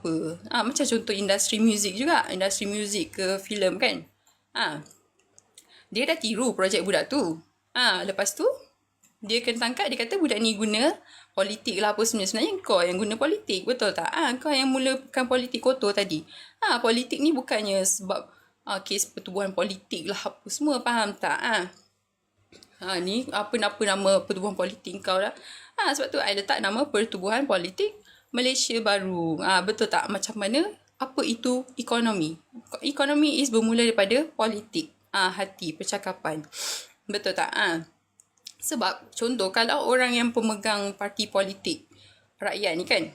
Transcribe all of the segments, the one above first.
apa. Ah macam contoh industri muzik juga, industri muzik ke filem kan. Ah dia dah tiru projek budak tu. Ah lepas tu dia kena tangkap dia kata budak ni guna politik lah apa sebenarnya. Sebenarnya kau yang guna politik. Betul tak? Ah kau yang mulakan politik kotor tadi. Ah politik ni bukannya sebab ah kes pertubuhan politik lah apa semua faham tak? Ah Ha ni apa-apa nama pertubuhan politik kau lah. Ha sebab tu I letak nama Pertubuhan Politik Malaysia Baru. Ha betul tak macam mana apa itu ekonomi? Ekonomi is bermula daripada politik. Ha, hati percakapan. Betul tak? Ha. Sebab contoh kalau orang yang pemegang parti politik rakyat ni kan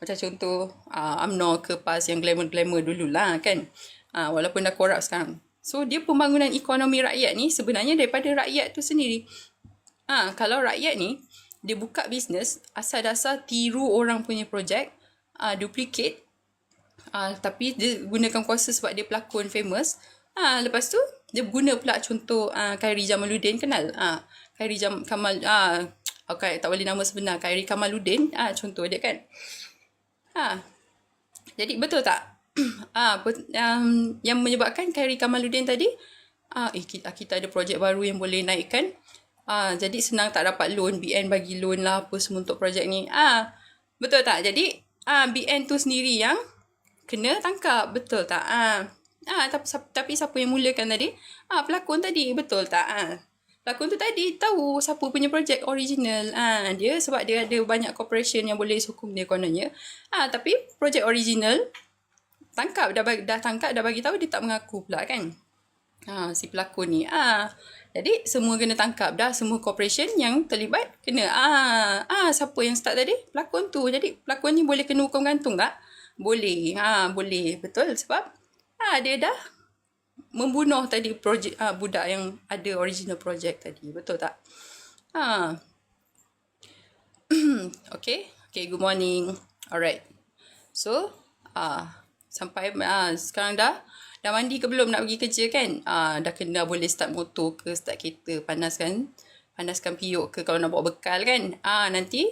macam contoh uh, UMNO ke PAS yang glamour-glamour dululah kan. Uh, walaupun dah korup sekarang. So dia pembangunan ekonomi rakyat ni sebenarnya daripada rakyat tu sendiri. Ha, kalau rakyat ni dia buka bisnes asal dasar tiru orang punya projek, uh, duplicate uh, tapi dia gunakan kuasa sebab dia pelakon famous. Ha, lepas tu dia guna pula contoh uh, Khairi Jamaluddin kenal. Ha, Khairi Jam Kamal ah uh, okay, tak boleh nama sebenar Khairi Kamaluddin ah uh, contoh dia kan. Ha. Jadi betul tak? ah um, yang menyebabkan Khairi Kamaluddin tadi ah eh, kita, kita ada projek baru yang boleh naikkan ah jadi senang tak dapat loan BN bagi loan lah apa semua untuk projek ni. Ah betul tak? Jadi ah BN tu sendiri yang kena tangkap. Betul tak? Ah ah tapi, tapi siapa yang mulakan tadi? Ah pelakon tadi. Betul tak? Ah Pelakon tu tadi tahu siapa punya projek original. Ah dia sebab dia ada banyak corporation yang boleh sokong dia kononnya. Ah tapi projek original tangkap dah dah tangkap dah bagi tahu dia tak mengaku pula kan ha si pelakon ni. Ah jadi semua kena tangkap dah semua corporation yang terlibat kena. Ah ah siapa yang start tadi? Pelakon tu. Jadi pelakon ni boleh kena hukum gantung tak? Boleh. Ha boleh. Betul? Sebab ah dia dah membunuh tadi projek ah, budak yang ada original project tadi. Betul tak? Ha. Okay. Okay good morning. Alright. So ah sampai ah sekarang dah dah mandi ke belum? Nak pergi kerja kan? Ah dah kena boleh start motor ke start kereta. Panaskan panaskan piuk ke kalau nak bawa bekal kan? Ah nanti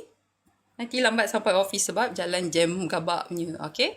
nanti lambat sampai office sebab jalan jam gabak punya okey